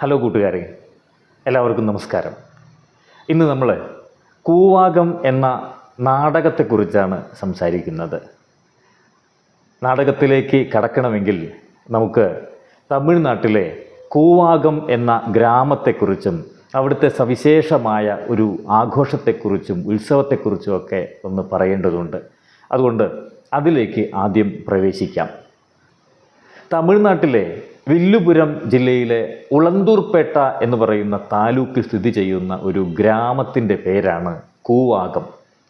Hello കൂട്ടുകാരെ എല്ലാവർക്കും നമസ്കാരം. ഇന്ന് നമ്മൾ കൂവാകം എന്ന നാടകത്തെക്കുറിച്ചാണ് സംസാരിക്കുന്നത്. നാടകത്തിലേക്ക് കടക്കണമെങ്കിൽ നമുക്ക് തമിഴ്നാട്ടിലെ കൂവാകം എന്ന ഗ്രാമത്തെക്കുറിച്ചും അവിടുത്തെ സവിശേഷമായ ഒരു ആഘോഷത്തെക്കുറിച്ചും ഉത്സവത്തെക്കുറിച്ചുമൊക്കെ ഒന്ന് പറയേണ്ടതുണ്ട്. അതുകൊണ്ട് അതിലേക്ക് ആദ്യം പ്രവേശിക്കാം. തമിഴ്നാട്ടിലെ വില്ലുപുരം ജില്ലയിലെ ഉളന്തൂർപേട്ട എന്ന് പറയുന്ന താലൂക്കിൽ സ്ഥിതി ചെയ്യുന്ന ഒരു ഗ്രാമത്തിന്റെ പേരാണ് കൂവാകം.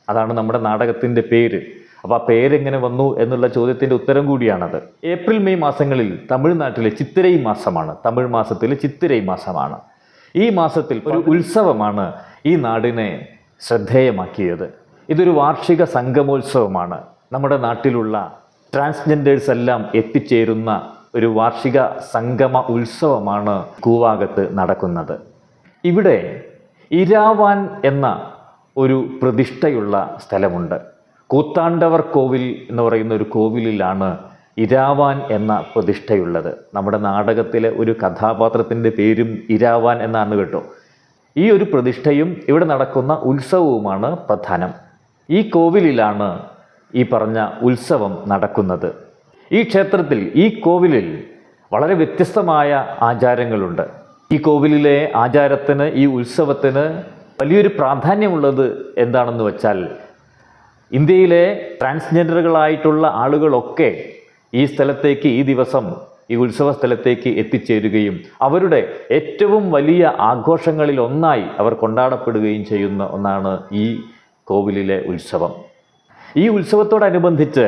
അതാണ് നമ്മുടെ നാടകത്തിന്റെ പേര്. അപ്പോൾ ആ പേരെങ്ങനെ വന്നു എന്നുള്ള ചോദ്യത്തിന്റെ ഉത്തരം കൂടിയാണത്. ഏപ്രിൽ മെയ് മാസങ്ങളിൽ തമിഴ്നാട്ടിലെ ചിത്തിരൈ മാസമാണ്. തമിഴ് മാസത്തിലെ ചിത്തിരൈ മാസമാണ്. ഈ മാസത്തിൽ ഒരു ഉത്സവമാണ് ഈ നാടിനെ ശ്രദ്ധേയമാക്കിയത്. ഇതൊരു വാർഷിക സംഗമോത്സവമാണ്. നമ്മുടെ നാട്ടിലുള്ള ട്രാൻസ്ജെൻഡേഴ്സ് എല്ലാം എത്തിച്ചേരുന്ന ഒരു വാർഷിക സംഗമ ഉത്സവമാണ് കൂവാകത്ത് നടക്കുന്നത്. ഇവിടെ ഇരാവാൻ എന്ന ഒരു പ്രതിഷ്ഠയുള്ള സ്ഥലമുണ്ട്. കൂത്താണ്ടവർ കോവിൽ എന്ന് പറയുന്ന ഒരു കോവിലിലാണ് ഇരാവാൻ എന്ന പ്രതിഷ്ഠയുള്ളത്. നമ്മുടെ നാടകത്തിലെ ഒരു കഥാപാത്രത്തിന്റെ പേരും ഇരാവാൻ എന്നാണ് കേട്ടോ. ഈ ഒരു പ്രതിഷ്ഠയും ഇവിടെ നടക്കുന്ന ഉത്സവവുമാണ് പ്രധാനം. ഈ കോവിലിലാണ് ഈ പറഞ്ഞ ഉത്സവം നടക്കുന്നത്. ഈ ക്ഷേത്രത്തിൽ ഈ കോവിലിൽ വളരെ വ്യത്യസ്തമായ ആചാരങ്ങളുണ്ട്. ഈ കോവിലിലെ ആചാരത്തിന് ഈ ഉത്സവത്തിന് വലിയൊരു പ്രാധാന്യമുള്ളത് എന്താണെന്ന് വെച്ചാൽ ഇന്ത്യയിലെ ട്രാൻസ്ജെൻഡറുകളായിട്ടുള്ള ആളുകളൊക്കെ ഈ സ്ഥലത്തേക്ക് ഈ ദിവസം ഈ ഉത്സവ സ്ഥലത്തേക്ക് എത്തിച്ചേരുകയും അവരുടെ ഏറ്റവും വലിയ ആഘോഷങ്ങളിൽ ഒന്നായി അവർ കൊണ്ടാടപ്പെടുകയും ചെയ്യുന്ന ഒന്നാണ് ഈ കോവിലിലെ ഉത്സവം. ഈ ഉത്സവത്തോടനുബന്ധിച്ച്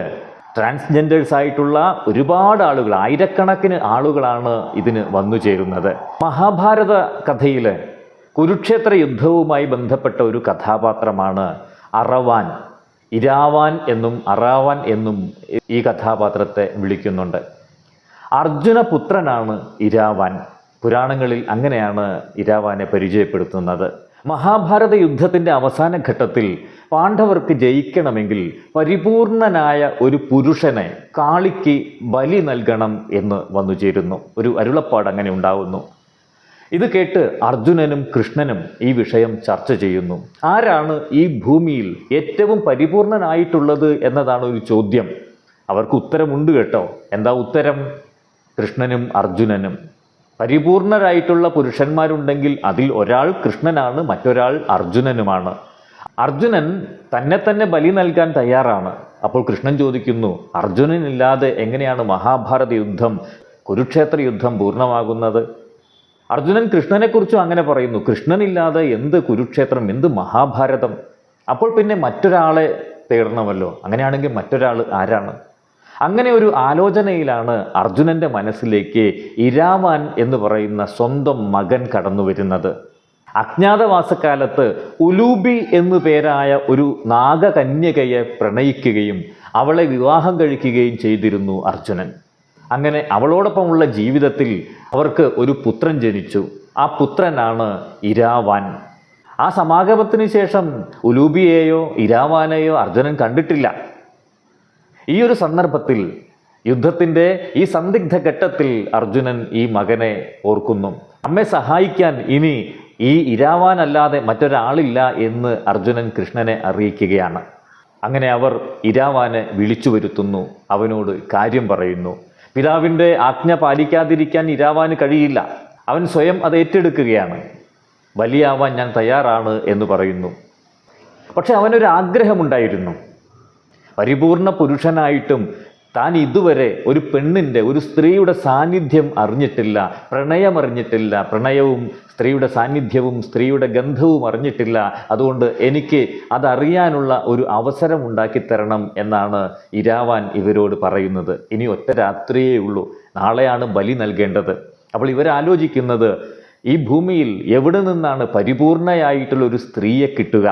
ട്രാൻസ്ജെൻഡേഴ്സ് ആയിട്ടുള്ള ഒരുപാട് ആളുകൾ ആയിരക്കണക്കിന് ആളുകളാണ് ഇതിന് വന്നു ചേരുന്നത്. മഹാഭാരത കഥയിലെ കുരുക്ഷേത്ര യുദ്ധവുമായി ബന്ധപ്പെട്ട ഒരു കഥാപാത്രമാണ് അറവാൻ. ഇരാവാൻ എന്നും അറാവാൻ എന്നും ഈ കഥാപാത്രത്തെ വിളിക്കുന്നുണ്ട്. അർജുന പുത്രനാണ് ഇരാവാൻ. പുരാണങ്ങളിൽ അങ്ങനെയാണ് ഇരാവാനെ പരിചയപ്പെടുത്തുന്നത്. മഹാഭാരത യുദ്ധത്തിന്റെ അവസാന ഘട്ടത്തിൽ പാണ്ഡവർക്ക് ജയിക്കണമെങ്കിൽ പരിപൂർണനായ ഒരു പുരുഷനെ കാളിക്ക് ബലി നൽകണം എന്ന് വന്നു ചേരുന്നു. ഒരു അരുളപ്പാട് അങ്ങനെ ഉണ്ടാവുന്നു. ഇത് കേട്ട് അർജുനനും കൃഷ്ണനും ഈ വിഷയം ചർച്ച ചെയ്യുന്നു. ആരാണ് ഈ ഭൂമിയിൽ ഏറ്റവും പരിപൂർണനായിട്ടുള്ളത് എന്നതാണ് ഒരു ചോദ്യം. അവർക്ക് ഉത്തരമുണ്ട് കേട്ടോ. എന്താ ഉത്തരം? കൃഷ്ണനും അർജുനനും. പരിപൂർണരായിട്ടുള്ള പുരുഷന്മാരുണ്ടെങ്കിൽ അതിൽ ഒരാൾ കൃഷ്ണനാണ് മറ്റൊരാൾ അർജുനനുമാണ്. അർജുനൻ തന്നെ തന്നെ ബലി നൽകാൻ തയ്യാറാണ്. അപ്പോൾ കൃഷ്ണൻ ചോദിക്കുന്നു അർജുനനില്ലാതെ എങ്ങനെയാണ് മഹാഭാരത യുദ്ധം കുരുക്ഷേത്ര യുദ്ധം പൂർണമാകുന്നത്? അർജുനൻ കൃഷ്ണനെക്കുറിച്ചും അങ്ങനെ പറയുന്നു കൃഷ്ണനില്ലാതെ എന്ത് കുരുക്ഷേത്രം എന്ത് മഹാഭാരതം? അപ്പോൾ പിന്നെ മറ്റൊരാളെ തേടണമല്ലോ. അങ്ങനെയാണെങ്കിൽ മറ്റൊരാൾ ആരാണ്? അങ്ങനെ ഒരു ആലോചനയിലാണ് അർജുനന്റെ മനസ്സിലേക്ക് ഇരാവാൻ എന്ന് പറയുന്ന സ്വന്തം മകൻ കടന്നു വരുന്നത്. അജ്ഞാതവാസക്കാലത്ത് ഉലൂബി എന്നു പേരായ ഒരു നാഗകന്യകയെ പ്രണയിക്കുകയും അവളെ വിവാഹം കഴിക്കുകയും ചെയ്തിരുന്നു അർജുനൻ. അങ്ങനെ അവളോടൊപ്പമുള്ള ജീവിതത്തിൽ അവർക്ക് ഒരു പുത്രൻ ജനിച്ചു. ആ പുത്രനാണ് ഇരാവാൻ. ആ സമാഗമത്തിന് ശേഷം ഉലൂബിയെയോ ഇരാവാനെയോ അർജുനൻ കണ്ടിട്ടില്ല. ഈ ഒരു സന്ദർഭത്തിൽ യുദ്ധത്തിന്റെ ഈ സന്ദിഗ്ധ ഘട്ടത്തിൽ അർജുനൻ ഈ മകനെ ഓർക്കുന്നു. അമ്മയെ സഹായിക്കാൻ ഇനി ഈ ഇരാവാനല്ലാതെ മറ്റൊരാളില്ല എന്ന് അർജുനൻ കൃഷ്ണനെ അറിയിക്കുകയാണ്. അങ്ങനെ അവർ ഇരാവാനെ വിളിച്ചു വരുത്തുന്നു. അവനോട് കാര്യം പറയുന്നു. പിതാവിന്റെ ആജ്ഞ പാലിക്കാതിരിക്കാൻ ഇരാവാന് കഴിയില്ല. അവൻ സ്വയം അത് ഏറ്റെടുക്കുകയാണ്. വലിയാവാൻ ഞാൻ തയ്യാറാണ് എന്ന് പറയുന്നു. പക്ഷെ അവനൊരു ആഗ്രഹമുണ്ടായിരുന്നു പരിപൂർണ പുരുഷനായിട്ടും താൻ ഇതുവരെ ഒരു പെണ്ണിന്റെ ഒരു സ്ത്രീയുടെ സാന്നിധ്യം അറിഞ്ഞിട്ടില്ല പ്രണയം അറിഞ്ഞിട്ടില്ല പ്രണയവും സ്ത്രീയുടെ സാന്നിധ്യവും സ്ത്രീയുടെ ഗന്ധവും അറിഞ്ഞിട്ടില്ല. അതുകൊണ്ട് എനിക്ക് അതറിയാനുള്ള ഒരു അവസരം ഉണ്ടാക്കി തരണം എന്നാണ് ഇരാവാൻ ഇവരോട് പറയുന്നത്. ഇനി ഒറ്റ രാത്രിയേ ഉള്ളൂ. നാളെയാണ് ബലി നൽകേണ്ടത്. അപ്പോൾ ഇവരാലോചിക്കുന്നത് ഈ ഭൂമിയിൽ എവിടെ നിന്നാണ് പരിപൂർണയായിട്ടുള്ള ഒരു സ്ത്രീയെ കിട്ടുക?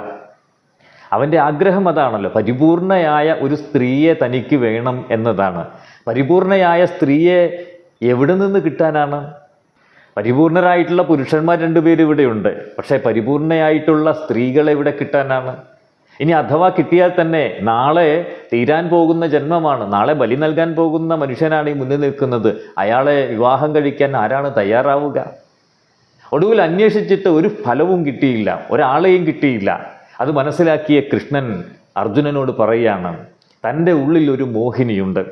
അവന്റെ ആഗ്രഹം അതാണല്ലോ. പരിപൂർണയായ ഒരു സ്ത്രീയെ തനിക്ക് വേണം എന്നതാണ്. പരിപൂർണയായ സ്ത്രീയെ എവിടെ നിന്ന് കിട്ടാനാണ്? പരിപൂർണരായിട്ടുള്ള പുരുഷന്മാർ രണ്ടുപേരും ഇവിടെയുണ്ട് പക്ഷേ പരിപൂർണയായിട്ടുള്ള സ്ത്രീകളെ എവിടെ കിട്ടാനാണ്. ഇനി അഥവാ കിട്ടിയാൽ തന്നെ നാളെ തീരാൻ പോകുന്ന ജന്മമാണ്. നാളെ ബലി നൽകാൻ പോകുന്ന മനുഷ്യനാണ് ഈ മുന്നിൽ നിൽക്കുന്നത്. അയാളെ വിവാഹം കഴിക്കാൻ ആരാണ് തയ്യാറാവുക? ഒടുവിൽ അന്വേഷിച്ചിട്ട് ഒരു ഫലവും കിട്ടിയില്ല. ഒരാളെയും കിട്ടിയില്ല. അത് മനസ്സിലാക്കിയ കൃഷ്ണൻ അർജുനനോട് പറയുകയാണ് തന്റെ ഉള്ളിൽ ഒരു മോഹിനിയുണ്ട്.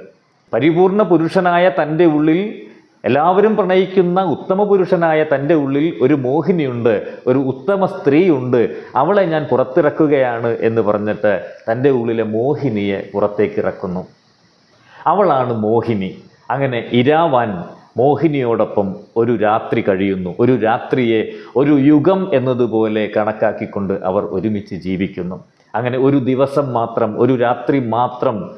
പരിപൂർണ പുരുഷനായ തന്റെ ഉള്ളിൽ എല്ലാവരും പ്രണയിക്കുന്ന ഉത്തമ പുരുഷനായ തന്റെ ഉള്ളിൽ ഒരു മോഹിനിയുണ്ട് ഒരു ഉത്തമ സ്ത്രീയുണ്ട്. അവളെ ഞാൻ പുറത്തിറക്കുകയാണ് എന്ന് പറഞ്ഞിട്ട് തന്റെ ഉള്ളിലെ മോഹിനിയെ പുറത്തേക്ക് ഇറക്കുന്നു അവളാണ് മോഹിനി. അങ്ങനെ ഇരാവാൻ മോഹിനിയോടൊപ്പം ഒരു രാത്രി കഴിയുന്നു. ഒരു രാത്രിയെ ഒരു യുഗം എന്നതുപോലെ കണക്കാക്കിക്കൊണ്ട് അവർ ഒരുമിച്ച് ജീവിക്കുന്നു. അങ്ങനെ ഒരു ദിവസം മാത്രം ഒരു രാത്രി മാത്രം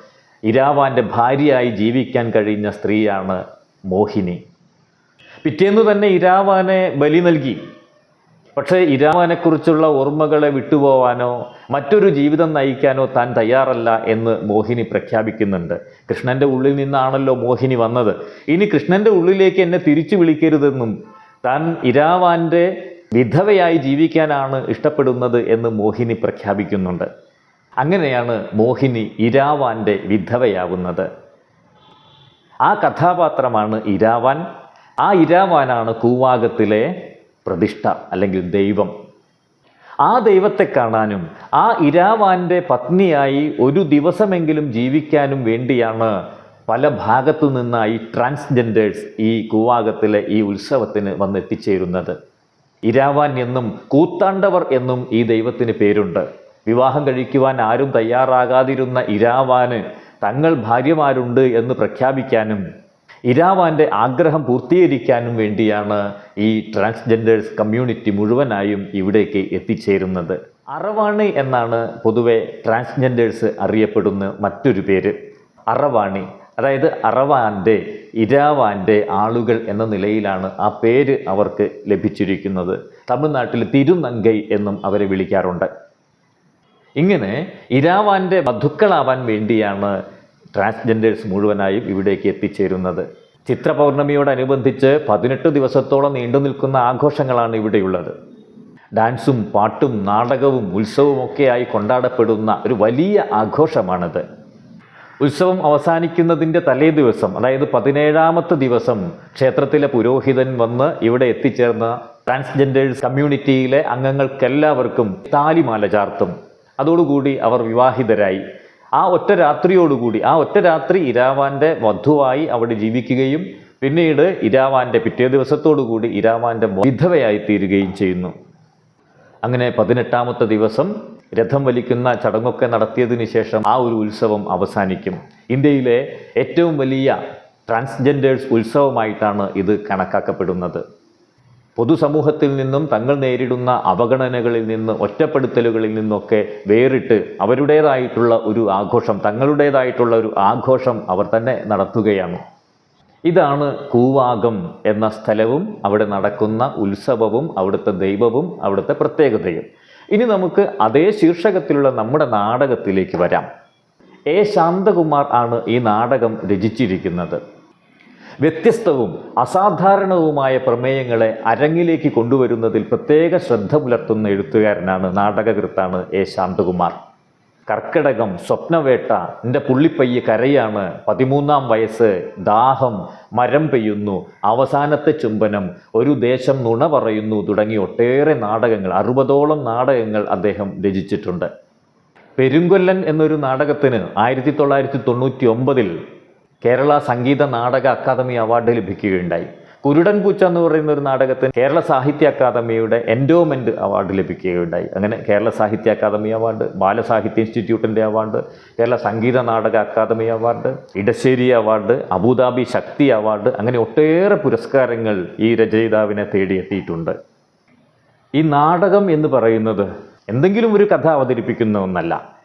ഇരാവാന്റെ ഭാര്യയായി ജീവിക്കാൻ കഴിഞ്ഞ സ്ത്രീയാണ് മോഹിനി. പിറ്റേന്ന് തന്നെ ഇരാവാനെ ബലി നൽകി. പക്ഷേ ഇരാമനെക്കുറിച്ചുള്ള ഓർമ്മകളെ വിട്ടുപോവാനോ മറ്റൊരു ജീവിതം നയിക്കാനോ താൻ തയ്യാറല്ല എന്ന് മോഹിനി പ്രഖ്യാപിക്കുന്നുണ്ട്. കൃഷ്ണന്റെ ഉള്ളിൽ നിന്നാണല്ലോ മോഹിനി വന്നത്. ഇനി കൃഷ്ണന്റെ ഉള്ളിലേക്ക് എന്നെ തിരിച്ചു വിളിക്കരുതെന്നും താൻ ഇരാവാന്റെ വിധവയായി ജീവിക്കാനാണ് ഇഷ്ടപ്പെടുന്നത് എന്ന് മോഹിനി പ്രഖ്യാപിക്കുന്നുണ്ട്. അങ്ങനെയാണ് മോഹിനി ഇരാവാന്റെ വിധവയാവുന്നത്. ആ കഥാപാത്രമാണ് ഇരാവാൻ. ആ ഇരാവാനാണ് കൂവാകത്തിലെ പ്രതിഷ്ഠ അല്ലെങ്കിൽ ദൈവം. ആ ദൈവത്തെ കാണാനും ആ ഇരാവാന്റെ പത്നിയായി ഒരു ദിവസമെങ്കിലും ജീവിക്കാനും വേണ്ടിയാണ് പല ഭാഗത്തു നിന്നായി ട്രാൻസ്ജെൻഡേഴ്സ് ഈ കൂവാകത്തിലെ ഈ ഉത്സവത്തിന് വന്നെത്തിച്ചേരുന്നത്. ഇരാവാൻ എന്നും കൂത്താണ്ടവർ എന്നും ഈ ദൈവത്തിന് പേരുണ്ട്. വിവാഹം കഴിക്കുവാൻ ആരും തയ്യാറാകാതിരുന്ന ഇരാവാന് തങ്ങൾ ഭാര്യമാരുണ്ട് എന്ന് പ്രഖ്യാപിക്കാനും ഇരാവാന്റെ ആഗ്രഹം പൂർത്തീകരിക്കാനും വേണ്ടിയാണ് ഈ ട്രാൻസ്ജെൻഡേഴ്സ് കമ്മ്യൂണിറ്റി മുഴുവനായും ഇവിടേക്ക് എത്തിച്ചേരുന്നത്. അറവാണി എന്നാണ് പൊതുവെ ട്രാൻസ്ജെൻഡേഴ്സ് അറിയപ്പെടുന്ന മറ്റൊരു പേര്. അറവാണി അതായത് അറവാന്റെ ഇരാവാന്റെ ആളുകൾ എന്ന നിലയിലാണ് ആ പേര് അവർക്ക് ലഭിച്ചിരിക്കുന്നത്. തമിഴ്നാട്ടിൽ തിരുനങ്കൈ എന്നും അവരെ വിളിക്കാറുണ്ട്. ഇങ്ങനെ ഇരാവാന്റെ ബന്ധുക്കളാവാൻ വേണ്ടിയാണ് ട്രാൻസ്ജെൻഡേഴ്സ് മുഴുവനായും ഇവിടേക്ക് എത്തിച്ചേരുന്നത്. ചിത്രപൗർണമിയോടനുബന്ധിച്ച് പതിനെട്ട് ദിവസത്തോളം നീണ്ടു നിൽക്കുന്ന ആഘോഷങ്ങളാണ് ഇവിടെയുള്ളത്. ഡാൻസും പാട്ടും നാടകവും ഉത്സവവും ഒക്കെയായി കൊണ്ടാടപ്പെടുന്ന ഒരു വലിയ ആഘോഷമാണിത്. ഉത്സവം അവസാനിക്കുന്നതിന്റെ തലേ ദിവസം അതായത് പതിനേഴാമത്തെ ദിവസം ക്ഷേത്രത്തിലെ പുരോഹിതൻ വന്ന് ഇവിടെ എത്തിച്ചേർന്ന ട്രാൻസ്ജെൻഡേഴ്സ് കമ്മ്യൂണിറ്റിയിലെ അംഗങ്ങൾക്കെല്ലാവർക്കും താലിമാല ചാർത്തും. അതോടുകൂടി അവർ വിവാഹിതരായി. ആ ഒറ്റ രാത്രിയോടുകൂടി ആ ഒറ്റ രാത്രി ഇരാവാന്റെ വധുവായി അവിടെ ജീവിക്കുകയും പിന്നീട് ഇരാവാന്റെ പിറ്റേ ദിവസത്തോടുകൂടി ഇരാവാന്റെ വിധവയായി തീരുകയും ചെയ്യുന്നു. അങ്ങനെ പതിനെട്ടാമത്തെ ദിവസം രഥം വലിക്കുന്ന ചടങ്ങൊക്കെ നടത്തിയതിനു ശേഷം ആ ഒരു ഉത്സവം അവസാനിക്കും. ഇന്ത്യയിലെ ഏറ്റവും വലിയ ട്രാൻസ്ജെൻഡേഴ്സ് ഉത്സവമായിട്ടാണ് ഇത് കണക്കാക്കപ്പെടുന്നത്. പൊതുസമൂഹത്തിൽ നിന്നും തങ്ങൾ നേരിടുന്ന അവഗണനകളിൽ നിന്ന് ഒറ്റപ്പെടുത്തലുകളിൽ നിന്നൊക്കെ വേറിട്ട് അവരുടേതായിട്ടുള്ള ഒരു ആഘോഷം തങ്ങളുടേതായിട്ടുള്ള ഒരു ആഘോഷം അവർ തന്നെ നടത്തുകയാണ്. ഇതാണ് കൂവാകം എന്ന സ്ഥലവും അവിടെ നടക്കുന്ന ഉത്സവവും അവിടുത്തെ ദൈവവും അവിടുത്തെ പ്രത്യേകതയും. ഇനി നമുക്ക് അതേ ശീർഷകത്തിലുള്ള നമ്മുടെ നാടകത്തിലേക്ക് വരാം. എ ശാന്തകുമാർ ആണ് ഈ നാടകം രചിച്ചിരിക്കുന്നത്. വ്യത്യസ്തവും അസാധാരണവുമായ പ്രമേയങ്ങളെ അരങ്ങിലേക്ക് കൊണ്ടുവരുന്നതിൽ പ്രത്യേക ശ്രദ്ധ പുലർത്തുന്ന എഴുത്തുകാരനാണ് നാടകകൃത്താണ് എ. ശാന്തകുമാർ. കർക്കിടകം സ്വപ്നവേട്ട എന്റെ പുള്ളിപ്പയ്യ കരയാണ് പതിമൂന്നാം വയസ്സ് ദാഹം മരം പെയ്യുന്നു അവസാനത്തെ ചുംബനം ഒരു ദേശം നുണ പറയുന്നു തുടങ്ങി ഒട്ടേറെ നാടകങ്ങൾ അറുപതോളം നാടകങ്ങൾ അദ്ദേഹം രചിച്ചിട്ടുണ്ട്. പെരുങ്കൊല്ലൻ എന്നൊരു നാടകത്തിന് ആയിരത്തി തൊള്ളായിരത്തി തൊണ്ണൂറ്റി ഒമ്പതിൽ കേരള സംഗീത നാടക അക്കാദമി അവാർഡ് ലഭിക്കുകയുണ്ടായി. കുരുടൻ പൂച്ച എന്ന് പറയുന്ന ഒരു നാടകത്തിന് കേരള സാഹിത്യ അക്കാദമിയുടെ എൻഡോമെന്റ് അവാർഡ് ലഭിക്കുകയുണ്ടായി. അങ്ങനെ കേരള സാഹിത്യ അക്കാദമി അവാർഡ് ബാലസാഹിത്യ ഇൻസ്റ്റിറ്റ്യൂട്ടിന്റെ award Kerala Sangeetha Nataka academy award Edassery award Abu Dhabi Shakti award അങ്ങനെ ഒട്ടേറെ പുരസ്കാരങ്ങൾ ഈ രചയിതാവിനെ തേടിയെത്തിയിട്ടുണ്ട്. ഈ നാടകം എന്ന് പറയുന്നത് എന്തെങ്കിലും ഒരു കഥ അവതരിപ്പിക്കുന്ന ഒന്നല്ല.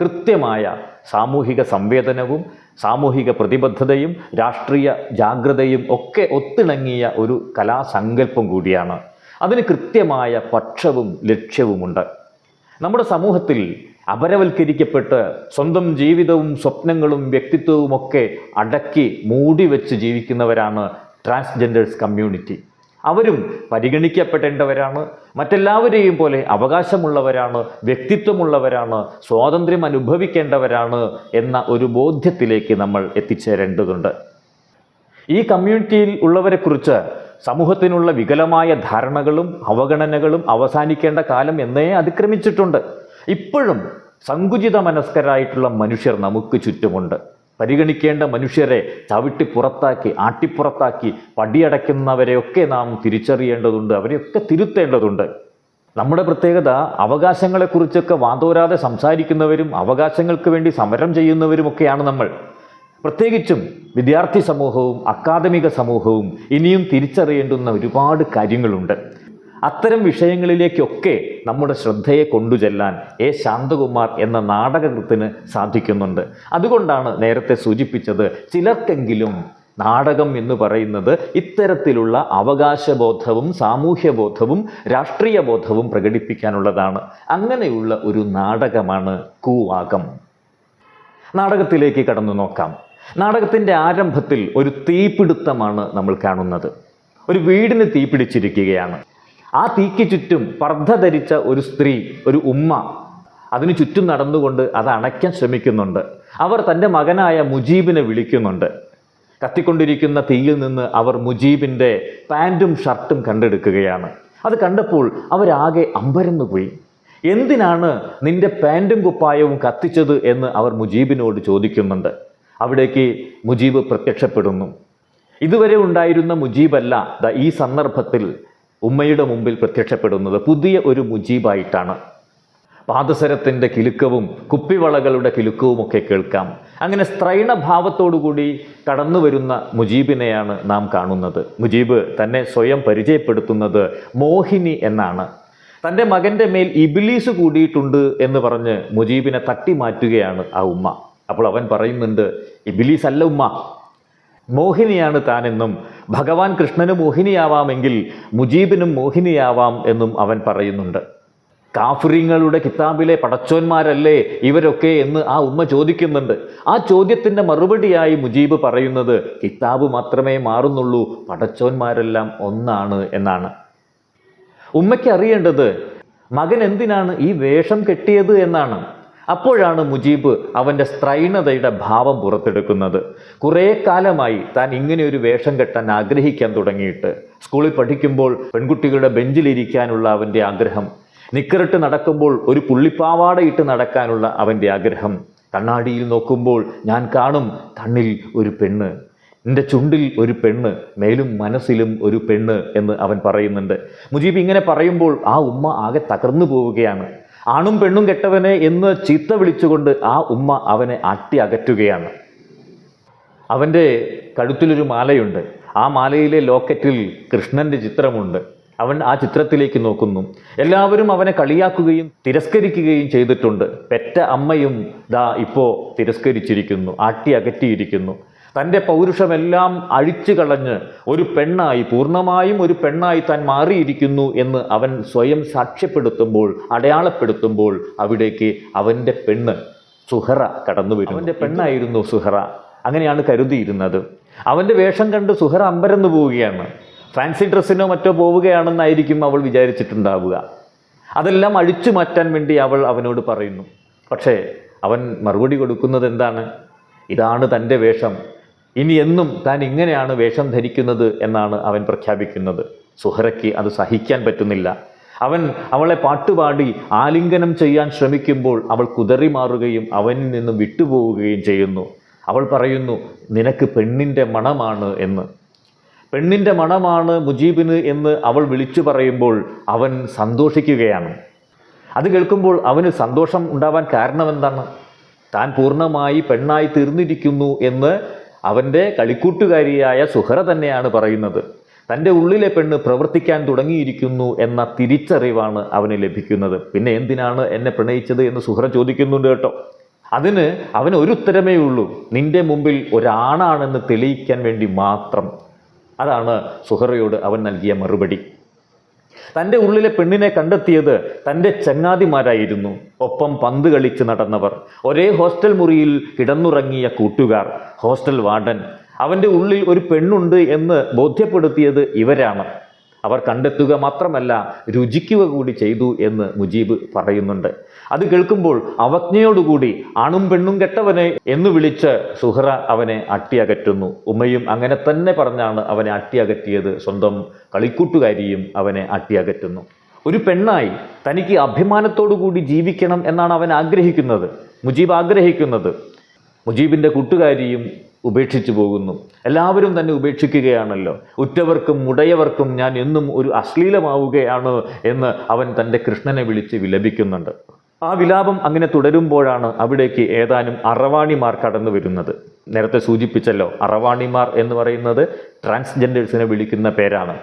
കൃത്യമായ സാമൂഹിക സംവേദനവും സാമൂഹിക പ്രതിബദ്ധതയും രാഷ്ട്രീയ ജാഗ്രതയും ഒക്കെ ഒത്തിണങ്ങിയ ഒരു കലാസങ്കല്പം കൂടിയാണ്. അതിന് കൃത്യമായ പക്ഷവും ലക്ഷ്യവുമുണ്ട്. നമ്മുടെ സമൂഹത്തിൽ അപരവൽക്കരിക്കപ്പെട്ട് സ്വന്തം ജീവിതവും സ്വപ്നങ്ങളും വ്യക്തിത്വവും ഒക്കെ അടക്കി മൂടി വെച്ച് ജീവിക്കുന്നവരാണ് ട്രാൻസ്ജെൻഡേഴ്സ് കമ്മ്യൂണിറ്റി. അവരും പരിഗണിക്കപ്പെടേണ്ടവരാണ്. മറ്റെല്ലാവരെയും പോലെ അവകാശമുള്ളവരാണ് വ്യക്തിത്വമുള്ളവരാണ് സ്വാതന്ത്ര്യം അനുഭവിക്കേണ്ടവരാണ് എന്ന ഒരു ബോധ്യത്തിലേക്ക് നമ്മൾ എത്തിച്ചേരേണ്ടതുണ്ട്. ഈ കമ്മ്യൂണിറ്റിയിൽ ഉള്ളവരെക്കുറിച്ച് സമൂഹത്തിനുള്ള വികലമായ ധാരണകളും അവഗണനകളും അവസാനിക്കേണ്ട കാലം എന്നേ അതിക്രമിച്ചിട്ടുണ്ട്. ഇപ്പോഴും സങ്കുചിത മനസ്കരായിട്ടുള്ള മനുഷ്യർ നമുക്ക് ചുറ്റുമുണ്ട്. പരിഗണിക്കേണ്ട മനുഷ്യരെ ചവിട്ടി പുറത്താക്കി ആട്ടിപ്പുറത്താക്കി പടിയടയ്ക്കുന്നവരെയൊക്കെ നാം തിരിച്ചറിയേണ്ടതുണ്ട് അവരെയൊക്കെ തിരുത്തേണ്ടതുണ്ട്. നമ്മുടെ പ്രത്യേകത അവകാശങ്ങളെക്കുറിച്ചൊക്കെ വാതോരാതെ സംസാരിക്കുന്നവരും അവകാശങ്ങൾക്ക് വേണ്ടി സമരം ചെയ്യുന്നവരുമൊക്കെയാണ് നമ്മൾ. പ്രത്യേകിച്ചും വിദ്യാർത്ഥി സമൂഹവും അക്കാദമിക സമൂഹവും ഇനിയും തിരിച്ചറിയേണ്ടുന്ന ഒരുപാട് കാര്യങ്ങളുണ്ട്. അത്തരം വിഷയങ്ങളിലേക്കൊക്കെ നമ്മുടെ ശ്രദ്ധയെ കൊണ്ടുചെല്ലാൻ എ ശാന്തകുമാർ എന്ന നാടകകൃത്തിന് സാധിക്കുന്നുണ്ട്. അതുകൊണ്ടാണ് നേരത്തെ സൂചിപ്പിച്ചത് ചിലർക്കെങ്കിലും നാടകം എന്ന് പറയുന്നത് ഇത്തരത്തിലുള്ള അവകാശബോധവും സാമൂഹ്യബോധവും രാഷ്ട്രീയ ബോധവും പ്രകടിപ്പിക്കാനുള്ളതാണ്. അങ്ങനെയുള്ള ഒരു നാടകമാണ് കൂവാകം. നാടകത്തിലേക്ക് കടന്നു നോക്കാം. നാടകത്തിന്റെ ആരംഭത്തിൽ ഒരു തീപിടുത്തമാണ് നമ്മൾ കാണുന്നത്. ഒരു വീടിന് തീപിടിച്ചിരിക്കുകയാണ്. ആ തീക്ക് ചുറ്റും പർദ്ധ ധരിച്ച ഒരു സ്ത്രീ ഒരു ഉമ്മ അതിനു ചുറ്റും നടന്നുകൊണ്ട് അത് അണയ്ക്കാൻ ശ്രമിക്കുന്നുണ്ട്. അവർ തന്റെ മകനായ മുജീബിനെ വിളിക്കുന്നുണ്ട്. കത്തിക്കൊണ്ടിരിക്കുന്ന തീയിൽ നിന്ന് അവർ മുജീബിന്റെ പാന്റും ഷർട്ടും കണ്ടെടുക്കുകയാണ്. അത് കണ്ടപ്പോൾ അവരാകെ അമ്പരന്നു പോയി. എന്തിനാണ് നിന്റെ പാന്റും കുപ്പായവും കത്തിച്ചത് എന്ന് അവർ മുജീബിനോട് ചോദിക്കുന്നുണ്ട്. അവിടേക്ക് മുജീബ് പ്രത്യക്ഷപ്പെടുന്നു. ഇതുവരെ ഉണ്ടായിരുന്ന മുജീബല്ല ഈ സന്ദർഭത്തിൽ ഉമ്മയുടെ മുമ്പിൽ പ്രത്യക്ഷപ്പെടുന്നത് പുതിയ ഒരു മുജീബായിട്ടാണ്. പാദസരത്തിന്റെ കിലുക്കവും കുപ്പിവളകളുടെ കിലുക്കവുമൊക്കെ കേൾക്കാം. അങ്ങനെ സ്ത്രൈണഭാവത്തോടുകൂടി കടന്നു വരുന്ന മുജീബിനെയാണ് നാം കാണുന്നത്. മുജീബ് തന്നെ സ്വയം പരിചയപ്പെടുത്തുന്നത് മോഹിനി എന്നാണ്. തന്റെ മകന്റെ മേൽ ഇബിലീസ് കൂടിയിട്ടുണ്ട് എന്ന് പറഞ്ഞ് മുജീബിനെ തട്ടി മാറ്റുകയാണ് ആ ഉമ്മ. അപ്പോൾ അവൻ പറയുന്നുണ്ട് ഇബിലീസ് അല്ല ഉമ്മ. മോഹിനിയാണ് താനെന്നും ഭഗവാൻ കൃഷ്ണന് മോഹിനിയാവാമെങ്കിൽ മുജീബിനും മോഹിനിയാവാം എന്നും അവൻ പറയുന്നുണ്ട്. കാഫ്രിങ്ങളുടെ കിതാബിലെ പടച്ചോന്മാരല്ലേ ഇവരൊക്കെ എന്ന് ആ ഉമ്മ ചോദിക്കുന്നുണ്ട്. ആ ചോദ്യത്തിന്റെ മറുപടിയായി മുജീബ് പറയുന്നത് കിതാബ് മാത്രമേ മാറുന്നുള്ളൂ പടച്ചോന്മാരെല്ലാം ഒന്നാണ് എന്നാണ്. ഉമ്മയ്ക്ക് അറിയേണ്ടത് മകൻ എന്തിനാണ് ഈ വേഷം കെട്ടിയത് എന്നാണ്. അപ്പോഴാണ് മുജീബ് അവന്റെ സ്ത്രൈണതയുടെ ഭാവം പുറത്തെടുക്കുന്നത്. കുറേ കാലമായി താൻ ഇങ്ങനെ ഒരു വേഷം കെട്ടാൻ ആഗ്രഹിക്കാൻ തുടങ്ങിയിട്ട്. സ്കൂളിൽ പഠിക്കുമ്പോൾ പെൺകുട്ടികളുടെ ബെഞ്ചിലിരിക്കാനുള്ള അവന്റെ ആഗ്രഹം. നിക്കറിട്ട് നടക്കുമ്പോൾ ഒരു പുള്ളിപ്പാവാടയിട്ട് നടക്കാനുള്ള അവന്റെ ആഗ്രഹം. കണ്ണാടിയിൽ നോക്കുമ്പോൾ ഞാൻ കാണും കണ്ണിൽ ഒരു പെണ്ണ്. എന്റെ ചുണ്ടിൽ ഒരു പെണ്ണ് മേലും മനസ്സിലും ഒരു പെണ്ണ് എന്ന് അവൻ പറയുന്നുണ്ട്. മുജീബ് ഇങ്ങനെ പറയുമ്പോൾ ആ ഉമ്മ ആകെ തകർന്നു പോവുകയാണ്. ആണും പെണ്ണും കെട്ടവനെ എന്ന് ചീത്ത വിളിച്ചുകൊണ്ട് ആ ഉമ്മ അവനെ അട്ടി അകറ്റുകയാണ്. അവന്റെ കഴുത്തിലൊരു മാലയുണ്ട്. ആ മാലയിലെ ലോക്കറ്റിൽ കൃഷ്ണന്റെ ചിത്രമുണ്ട്. അവൻ ആ ചിത്രത്തിലേക്ക് നോക്കുന്നു. എല്ലാവരും അവനെ കളിയാക്കുകയും തിരസ്കരിക്കുകയും ചെയ്തിട്ടുണ്ട്. പെറ്റ അമ്മയും ദാ ഇപ്പോൾ തിരസ്കരിച്ചിരിക്കുന്നു ആട്ടി അകറ്റിയിരിക്കുന്നു. തന്റെ പൗരുഷമെല്ലാം അഴിച്ചു കളഞ്ഞ് ഒരു പെണ്ണായി പൂർണമായും ഒരു പെണ്ണായി താൻ മാറിയിരിക്കുന്നു എന്ന് അവൻ സ്വയം സാക്ഷ്യപ്പെടുത്തുമ്പോൾ അടയാളപ്പെടുത്തുമ്പോൾ അവിടേക്ക് അവന്റെ പെണ്ണ് സുഹറ കടന്നു വരും അവന്റെ പെണ്ണായിരുന്നു സുഹറ. അങ്ങനെയാണ് കരുതിയിരുന്നത്. അവന്റെ വേഷം കണ്ട് സുഹറ അമ്പരന്ന് പോവുകയാണ്. ഫാൻസി ഡ്രസ്സിനോ മറ്റോ പോവുകയാണെന്നായിരിക്കും അവൾ വിചാരിച്ചിട്ടുണ്ടാവുക. അതെല്ലാം അഴിച്ചു മാറ്റാൻ വേണ്ടി അവൾ അവനോട് പറയുന്നു. പക്ഷേ അവൻ മറുപടി കൊടുക്കുന്നത് എന്താണ്? ഇതാണ് തന്റെ വേഷം. ഇനി എന്നും താൻ ഇങ്ങനെയാണ് വേഷം ധരിക്കുന്നത് എന്നാണ് അവൻ പ്രഖ്യാപിക്കുന്നത്. സുഹറയ്ക്ക് അത് സഹിക്കാൻ പറ്റുന്നില്ല. അവൻ അവളെ പാട്ടുപാടി ആലിംഗനം ചെയ്യാൻ ശ്രമിക്കുമ്പോൾ അവൾ കുതറി മാറുകയും അവനിൽ നിന്നും വിട്ടുപോവുകയും ചെയ്യുന്നു. അവൾ പറയുന്നു നിനക്ക് പെണ്ണിന്റെ മണമാണ് എന്ന്. പെണ്ണിന്റെ മണമാണ് മുജീബിന് എന്ന് അവൾ വിളിച്ചു പറയുമ്പോൾ അവൻ സന്തോഷിക്കുകയാണ്. അത് കേൾക്കുമ്പോൾ അവന് സന്തോഷം ഉണ്ടാവാൻ കാരണം എന്താണ് താൻ പൂർണമായി പെണ്ണായി തീർന്നിരിക്കുന്നു എന്ന് അവന്റെ കളിക്കൂട്ടുകാരിയായ സുഹറ തന്നെയാണ് പറയുന്നത്. തന്റെ ഉള്ളിലെ പെണ്ണ് പ്രവർത്തിക്കാൻ തുടങ്ങിയിരിക്കുന്നു എന്ന തിരിച്ചറിവാണ് അവന് ലഭിക്കുന്നത്. പിന്നെ എന്തിനാണ് എന്നെ പ്രണയിച്ചത് എന്ന് സുഹറ ചോദിക്കുന്നുണ്ട് കേട്ടോ. അതിന് അവന് ഒരു ഉത്തരമേ ഉള്ളൂ. നിന്റെ മുമ്പിൽ ഒരാണാണെന്ന് തെളിയിക്കാൻ വേണ്ടി മാത്രം. അതാണ് സുഹറയോട് അവൻ നൽകിയ മറുപടി. തന്റെ ഉള്ളിലെ പെണ്ണിനെ കണ്ടെത്തിയത് തന്റെ ചങ്ങാതിമാരായിരുന്നു. ഒപ്പം പന്ത് കളിച്ച് നടന്നവർ. ഒരേ ഹോസ്റ്റൽ മുറിയിൽ കിടന്നുറങ്ങിയ കൂട്ടുകാർ. Hostel warden. അവന്റെ ഉള്ളിൽ ഒരു പെണ്ണുണ്ട് എന്ന് ബോധ്യപ്പെടുത്തിയത് ഇവരാണ്. അവർ കണ്ടെത്തുക മാത്രമല്ല രുചിക്കുക കൂടി ചെയ്തു എന്ന് മുജീബ് പറയുന്നുണ്ട്. അത് കേൾക്കുമ്പോൾ അവജ്ഞയോടുകൂടി ആണും പെണ്ണും കെട്ടവനെ എന്ന് വിളിച്ച് സുഹറ അവനെ അട്ടിയകറ്റുന്നു. ഉമ്മയും അങ്ങനെ തന്നെ പറഞ്ഞാണ് അവനെ അട്ടിയകറ്റിയത്. സ്വന്തം കളിക്കൂട്ടുകാരിയും അവനെ അട്ടിയകറ്റുന്നു. ഒരു പെണ്ണായി തനിക്ക് അഭിമാനത്തോടു കൂടി ജീവിക്കണം എന്നാണ് അവൻ ആഗ്രഹിക്കുന്നത് മുജീബ് ആഗ്രഹിക്കുന്നത്. മുജീബിന്റെ കൂട്ടുകാരിയും ഉപേക്ഷിച്ചു പോകുന്നു. എല്ലാവരും തന്നെ ഉപേക്ഷിക്കുകയാണല്ലോ. ഉറ്റവർക്കും മുടയവർക്കും ഞാൻ എന്നും ഒരു അശ്ലീലമാവുകയാണ് എന്ന് അവൻ തന്റെ കൃഷ്ണനെ വിളിച്ച് വിലപിക്കുന്നുണ്ട്. ആ വിലാപം അങ്ങനെ തുടരുമ്പോഴാണ് അവിടേക്ക് ഏതാനും അറവാണിമാർ കടന്നു വരുന്നത്. നേരത്തെ സൂചിപ്പിച്ചല്ലോ അറവാണിമാർ എന്ന് പറയുന്നത് ട്രാൻസ്ജെൻഡേഴ്സിനെ വിളിക്കുന്ന പേരാണ്.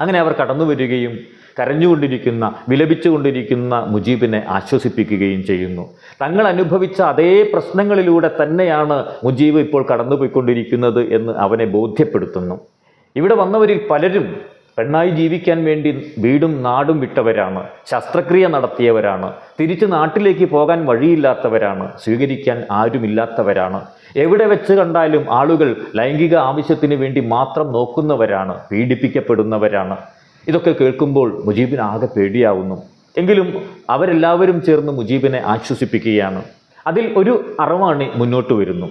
അങ്ങനെ അവർ കടന്നു വരികയും കരഞ്ഞുകൊണ്ടിരിക്കുന്ന വിലപിച്ചുകൊണ്ടിരിക്കുന്ന മുജീബിനെ ആശ്വസിപ്പിക്കുകയും ചെയ്യുന്നു. തങ്ങൾ അനുഭവിച്ച അതേ പ്രശ്നങ്ങളിലൂടെ തന്നെയാണ് മുജീബ് ഇപ്പോൾ കടന്നുപോയിക്കൊണ്ടിരിക്കുന്നത് എന്ന് അവനെ ബോധ്യപ്പെടുത്തുന്നു. ഇവിടെ വന്നവരിൽ പലരും പെണ്ണായി ജീവിക്കാൻ വേണ്ടി വീടും നാടും വിട്ടവരാണ് ശസ്ത്രക്രിയ നടത്തിയവരാണ് തിരിച്ച് നാട്ടിലേക്ക് പോകാൻ വഴിയില്ലാത്തവരാണ് സ്വീകരിക്കാൻ ആരുമില്ലാത്തവരാണ്. എവിടെ വെച്ച് കണ്ടാലും ആളുകൾ ലൈംഗിക ആവശ്യത്തിന് വേണ്ടി മാത്രം നോക്കുന്നവരാണ് പീഡിപ്പിക്കപ്പെടുന്നവരാണ്. ഇതൊക്കെ കേൾക്കുമ്പോൾ മുജീബിന് ആകെ പേടിയാവുന്നു. എങ്കിലും അവരെല്ലാവരും ചേർന്ന് മുജീബിനെ ആശ്വസിപ്പിക്കുകയാണ്. അതിൽ ഒരു അറവാണി മുന്നോട്ട് വരുന്നു.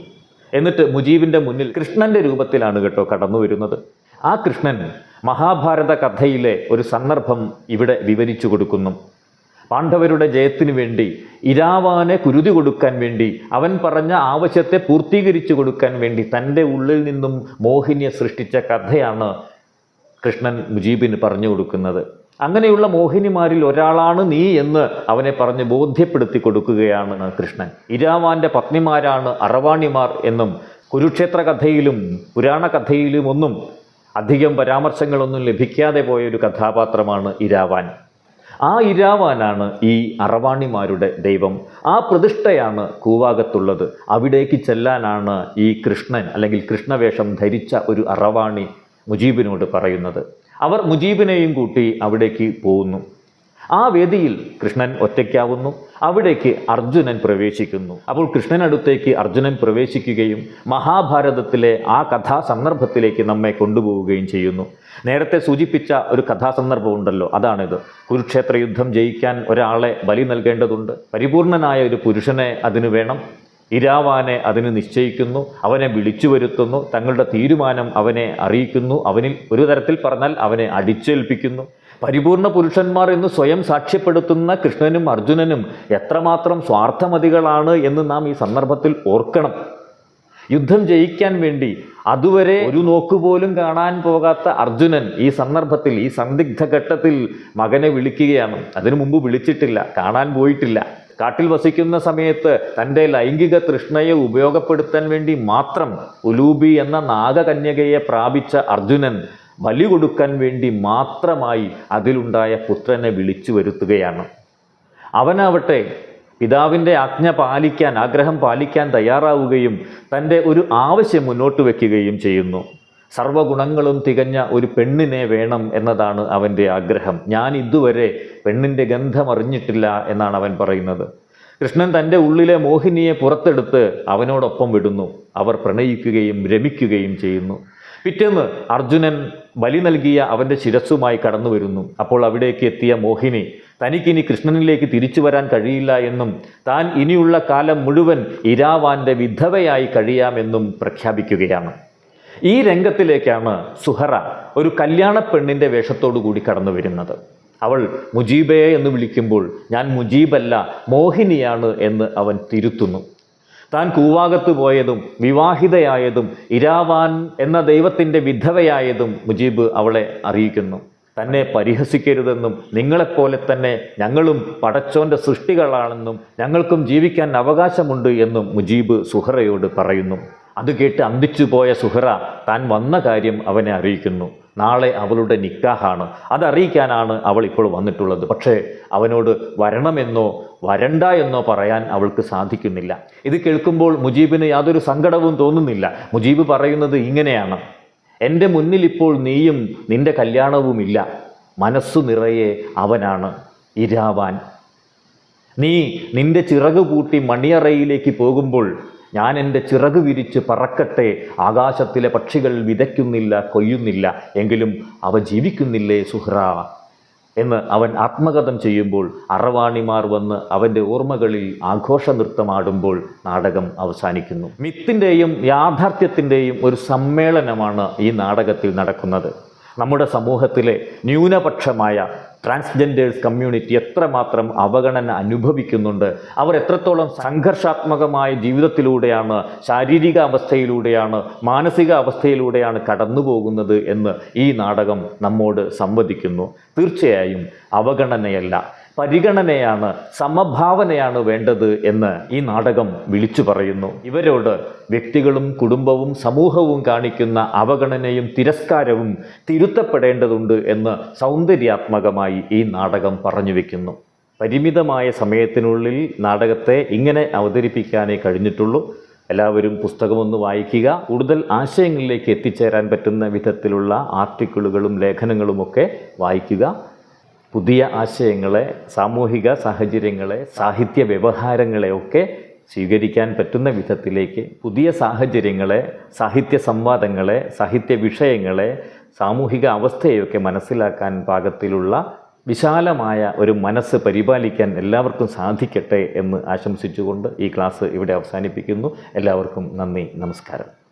എന്നിട്ട് മുജീബിന്റെ മുന്നിൽ കൃഷ്ണന്റെ രൂപത്തിലാണ് കേട്ടോ കടന്നു വരുന്നത്. ആ കൃഷ്ണൻ മഹാഭാരത കഥയിലെ ഒരു സന്ദർഭം ഇവിടെ വിവരിച്ചു കൊടുക്കുന്നു. പാണ്ഡവരുടെ ജയത്തിനു വേണ്ടി ഇരാവാനെ കുരുതി കൊടുക്കാൻ വേണ്ടി അവൻ പറഞ്ഞ ആവശ്യത്തെ പൂർത്തീകരിച്ചു കൊടുക്കാൻ വേണ്ടി തന്റെ ഉള്ളിൽ നിന്നും മോഹിനിയെ സൃഷ്ടിച്ച കഥയാണ് കൃഷ്ണൻ മുജീബിന് പറഞ്ഞു കൊടുക്കുന്നത്. അങ്ങനെയുള്ള മോഹിനിമാരിൽ ഒരാളാണ് നീ എന്ന് അവനെ പറഞ്ഞ് ബോധ്യപ്പെടുത്തി കൊടുക്കുകയാണ് കൃഷ്ണൻ. ഇരാവാന്റെ പത്നിമാരാണ് അറവാണിമാർ എന്നും കുരുക്ഷേത്ര കഥയിലും പുരാണ കഥയിലും ഒന്നും അധികം പരാമർശങ്ങളൊന്നും ലഭിക്കാതെ പോയൊരു കഥാപാത്രമാണ് ഇരാവാൻ. ആ ഇരാവാനാണ് ഈ അറവാണിമാരുടെ ദൈവം. ആ പ്രതിഷ്ഠയാണ് കൂവാകത്തുള്ളത്. അവിടേക്ക് ചെല്ലാനാണ് ഈ കൃഷ്ണൻ അല്ലെങ്കിൽ കൃഷ്ണവേഷം ധരിച്ച ഒരു അറവാണി മുജീബിനോട് പറയുന്നത്. അവർ മുജീബിനെയും കൂട്ടി അവിടേക്ക് പോകുന്നു ആ വേദിയിൽ കൃഷ്ണൻ ഒറ്റയ്ക്കാവുന്നു. അവിടേക്ക് അർജുനൻ പ്രവേശിക്കുന്നു. അപ്പോൾ കൃഷ്ണനടുത്തേക്ക് അർജുനൻ പ്രവേശിക്കുകയും മഹാഭാരതത്തിലെ ആ കഥാസന്ദർഭത്തിലേക്ക് നമ്മെ കൊണ്ടുപോവുകയും ചെയ്യുന്നു. നേരത്തെ സൂചിപ്പിച്ച ഒരു കഥാസന്ദർഭമുണ്ടല്ലോ. അതാണിത്. കുരുക്ഷേത്ര യുദ്ധം ജയിക്കാൻ ഒരാളെ ബലി നൽകേണ്ടതുണ്ട്. പരിപൂർണനായ ഒരു പുരുഷനെ അതിനു വേണം. ഇരാവാനെ അതിന് നിശ്ചയിക്കുന്നു അവനെ വിളിച്ചു വരുത്തുന്നു തങ്ങളുടെ തീരുമാനം അവനെ അറിയിക്കുന്നു അവനിൽ ഒരു തരത്തിൽ പറഞ്ഞാൽ അവനെ അടിച്ചേൽപ്പിക്കുന്നു. പരിപൂർണ പുരുഷന്മാർ എന്ന് സ്വയം സാക്ഷ്യപ്പെടുത്തുന്ന കൃഷ്ണനും അർജുനനും എത്രമാത്രം സ്വാർത്ഥമതികളാണ് എന്ന് നാം ഈ സന്ദർഭത്തിൽ ഓർക്കണം. യുദ്ധം ജയിക്കാൻ വേണ്ടി അതുവരെ ഒരു നോക്കുപോലും കാണാൻ പോകാത്ത അർജുനൻ ഈ സന്ദർഭത്തിൽ ഈ സന്ദിഗ്ധ ഘട്ടത്തിൽ മകനെ വിളിക്കുകയാണ്. അതിനു മുമ്പ് വിളിച്ചിട്ടില്ല കാണാൻ പോയിട്ടില്ല. കാട്ടിൽ വസിക്കുന്ന സമയത്ത് തന്റെ ലൈംഗിക തൃഷ്ണയെ ഉപയോഗപ്പെടുത്താൻ വേണ്ടി മാത്രം ഉലൂബി എന്ന നാഗകന്യകയെ പ്രാപിച്ച അർജുനൻ ബലി കൊടുക്കാൻ വേണ്ടി മാത്രമായി അതിലുണ്ടായ പുത്രനെ വിളിച്ചു വരുത്തുകയാണ്. അവനാവട്ടെ പിതാവിന്റെ ആജ്ഞ പാലിക്കാൻ ആഗ്രഹം പാലിക്കാൻ തയ്യാറാവുകയും തന്റെ ഒരു ആവശ്യം മുന്നോട്ട് വയ്ക്കുകയും ചെയ്യുന്നു. സർവഗുണങ്ങളും തികഞ്ഞ ഒരു പെണ്ണിനെ വേണം എന്നതാണ് അവന്റെ ആഗ്രഹം. ഞാൻ ഇതുവരെ പെണ്ണിന്റെ ഗന്ധം അറിഞ്ഞിട്ടില്ല എന്നാണ് അവൻ പറയുന്നത്. കൃഷ്ണൻ തന്റെ ഉള്ളിലെ മോഹിനിയെ പുറത്തെടുത്ത് അവനോടൊപ്പം വിടുന്നു. അവർ പ്രണയിക്കുകയും രമിക്കുകയും ചെയ്യുന്നു. പിറ്റേന്ന് അർജുനൻ ബലി നൽകിയ അവന്റെ ശിരസ്സുമായി കടന്നു വരുന്നു. അപ്പോൾ അവിടേക്ക് എത്തിയ മോഹിനി തനിക്കിനി കൃഷ്ണനിലേക്ക് തിരിച്ചു വരാൻ കഴിയില്ല എന്നും താൻ ഇനിയുള്ള കാലം മുഴുവൻ ഇരാവാന്റെ വിധവയായി കഴിയാമെന്നും പ്രഖ്യാപിക്കുകയാണ്. ഈ രംഗത്തിലേക്കാണ് സുഹറ ഒരു കല്യാണ പെണ്ണിന്റെ വേഷത്തോടു കൂടി കടന്നു വരുന്നത്. അവൾ മുജീബയെ എന്ന് വിളിക്കുമ്പോൾ ഞാൻ മുജീബല്ല മോഹിനിയാണ് എന്ന് അവൻ തിരുത്തുന്നു. താൻ കൂവാകത്ത് പോയതും വിവാഹിതയായതും ഇരാവാൻ എന്ന ദൈവത്തിന്റെ വിധവയായതും മുജീബ് അവളെ അറിയിക്കുന്നു. തന്നെ പരിഹസിക്കരുതെന്നും നിങ്ങളെപ്പോലെ തന്നെ ഞങ്ങളും പടച്ചോന്റെ സൃഷ്ടികളാണെന്നും ഞങ്ങൾക്കും ജീവിക്കാൻ അവകാശമുണ്ട് എന്നും മുജീബ് സുഹറയോട് പറയുന്നു. അത് കേട്ട് അന്തിച്ചു പോയ സുഹറ താൻ വന്ന കാര്യം അവനെ അറിയിക്കുന്നു. നാളെ അവളുടെ നിക്കാഹാണ്. അതറിയിക്കാനാണ് അവൾ ഇപ്പോൾ വന്നിട്ടുള്ളത്. പക്ഷേ അവനോട് വരണമെന്നോ വരണ്ട എന്നോ പറയാൻ അവൾക്ക് സാധിക്കുന്നില്ല. ഇത് കേൾക്കുമ്പോൾ മുജീബിന് യാതൊരു സങ്കടവും തോന്നുന്നില്ല. മുജീബ് പറയുന്നത് ഇങ്ങനെയാണ്. എന്റെ മുന്നിൽ ഇപ്പോൾ നീയും നിന്റെ കല്യാണവുമില്ല മനസ്സു നിറയെ അവനാണ്. ഇരാവാൻ. നീ നിന്റെ ചിറക് മണിയറയിലേക്ക് പോകുമ്പോൾ ഞാൻ എന്റെ ചിറക് വിരിച്ച് പറക്കട്ടെ ആകാശത്തിലെ പക്ഷികൾ വിതയ്ക്കുന്നില്ല കൊയ്യുന്നില്ല എങ്കിലും അവ ജീവിക്കുന്നില്ലേ സുഹ്റ? എന്ന് അവൻ ആത്മകഥം ചെയ്യുമ്പോൾ അറവാണിമാർ വന്ന് അവന്റെ ഓർമ്മകളിൽ ആഘോഷ നൃത്തമാടുമ്പോൾ നാടകം അവസാനിക്കുന്നു. മിത്തിന്റെയും യാഥാർത്ഥ്യത്തിന്റെയും ഒരു സമ്മേളനമാണ് ഈ നാടകത്തിൽ നടക്കുന്നത്. നമ്മുടെ സമൂഹത്തിലെ ന്യൂനപക്ഷമായ ട്രാൻസ്ജെൻഡേഴ്സ് കമ്മ്യൂണിറ്റി എത്രമാത്രം അവഗണന അനുഭവിക്കുന്നുണ്ട്? അവർ എത്രത്തോളം സംഘർഷാത്മകമായ ജീവിതത്തിലൂടെയാണ് ശാരീരിക അവസ്ഥയിലൂടെയാണ് മാനസിക അവസ്ഥയിലൂടെയാണ് കടന്നു പോകുന്നത് എന്ന് ഈ നാടകം നമ്മോട് സംവദിക്കുന്നു. തീർച്ചയായും അവഗണനയല്ല. പരിഗണനയാണ് സമഭാവനയാണ് വേണ്ടത് എന്ന് ഈ നാടകം വിളിച്ചു പറയുന്നു. ഇവരോട് വ്യക്തികളും കുടുംബവും സമൂഹവും കാണിക്കുന്ന അവഗണനയും തിരസ്കാരവും തിരുത്തപ്പെടേണ്ടതുണ്ട് എന്ന് സൗന്ദര്യാത്മകമായി ഈ നാടകം പറഞ്ഞു വെക്കുന്നു. പരിമിതമായ സമയത്തിനുള്ളിൽ നാടകത്തെ ഇങ്ങനെ അവതരിപ്പിക്കാനേ കഴിഞ്ഞിട്ടുള്ളൂ. എല്ലാവരും പുസ്തകമൊന്ന് വായിക്കുക. കൂടുതൽ ആശയങ്ങളിലേക്ക് എത്തിച്ചേരാൻ പറ്റുന്ന വിധത്തിലുള്ള ആർട്ടിക്കിളുകളും ലേഖനങ്ങളുമൊക്കെ വായിക്കുക. പുതിയ ആശയങ്ങളെ സാമൂഹിക സാഹചര്യങ്ങളെ സാഹിത്യ വ്യവഹാരങ്ങളെയൊക്കെ സ്വീകരിക്കാൻ പറ്റുന്ന വിധത്തിലേക്ക് പുതിയ സാഹചര്യങ്ങളെ സാഹിത്യ സംവാദങ്ങളെ സാഹിത്യ വിഷയങ്ങളെ സാമൂഹിക അവസ്ഥയൊക്കെ മനസ്സിലാക്കാൻ പാകത്തിലുള്ള വിശാലമായ ഒരു മനസ്സ് പരിപാലിക്കാൻ എല്ലാവർക്കും സാധിക്കട്ടെ എന്ന് ആശംസിച്ചുകൊണ്ട് ഈ ക്ലാസ് ഇവിടെ അവസാനിപ്പിക്കുന്നു. എല്ലാവർക്കും നന്ദി നമസ്കാരം.